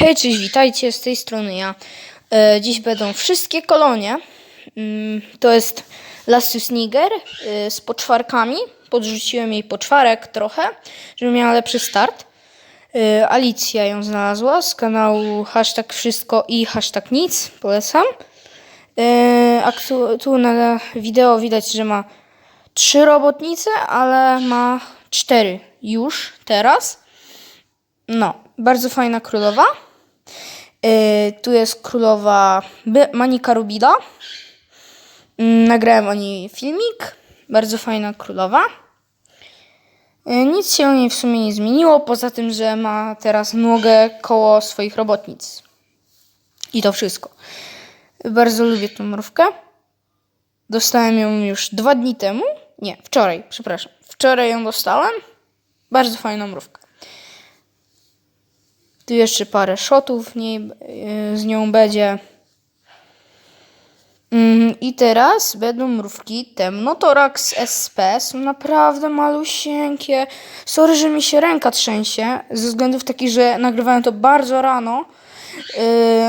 Hej, cześć, witajcie, z tej strony ja. E, dziś będą wszystkie kolonie. Mm, to jest Lastus Niger e, z poczwarkami. Podrzuciłem jej poczwarek trochę, żeby miała lepszy start. E, Alicja ją znalazła z kanału hashtag wszystko i hashtag nic. Polecam. E, a tu, tu na wideo widać, że ma trzy robotnice, ale ma cztery już teraz. No, bardzo fajna królowa. Yy, tu jest królowa Manika Rubida. Yy, nagrałem o niej filmik. Bardzo fajna królowa. Yy, nic się o niej w sumie nie zmieniło, poza tym, że ma teraz nogę koło swoich robotnic. I to wszystko. Bardzo lubię tą mrówkę. Dostałem ją już dwa dni temu. Nie, wczoraj, przepraszam. Wczoraj ją dostałem. Bardzo fajna mrówka. Tu jeszcze parę shotów w niej, yy, z nią będzie. Mm, I teraz będą mrówki Temnotorax SP. Są naprawdę malusieńkie. Sorry, że mi się ręka trzęsie. Ze względów takich, że nagrywałem to bardzo rano.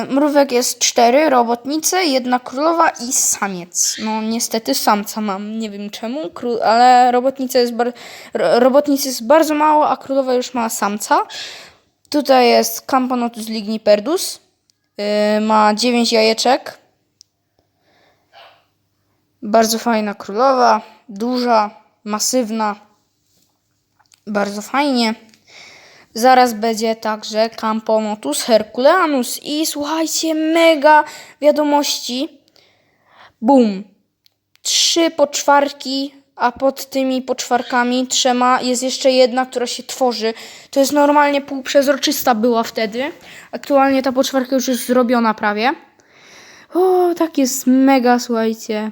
Yy, mrówek jest cztery, robotnice, jedna królowa i samiec. No niestety samca mam, nie wiem czemu, ale robotnica jest, bar- ro- robotnic jest bardzo mało, a królowa już ma samca. Tutaj jest Camponotus ligniperdus. Yy, ma 9 jajeczek. Bardzo fajna królowa, duża, masywna. Bardzo fajnie. Zaraz będzie także Camponotus herculeanus. I słuchajcie, mega wiadomości. Boom. Trzy poczwarki, a pod tymi poczwarkami trzema jest jeszcze jedna, która się tworzy. To jest normalnie półprzezroczysta była wtedy. Aktualnie ta poczwarka już jest zrobiona prawie. O, tak jest mega, słuchajcie.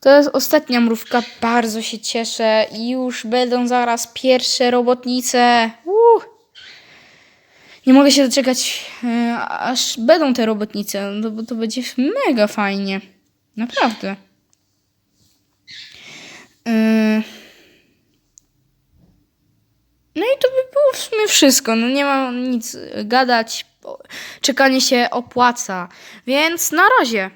To jest ostatnia mrówka, bardzo się cieszę już będą zaraz pierwsze robotnice. Uh. Nie mogę się doczekać, e, aż będą te robotnice, no bo to będzie mega fajnie. Naprawdę. Yy. No i to by było w wszystko. No nie mam nic gadać. Czekanie się opłaca. Więc na razie.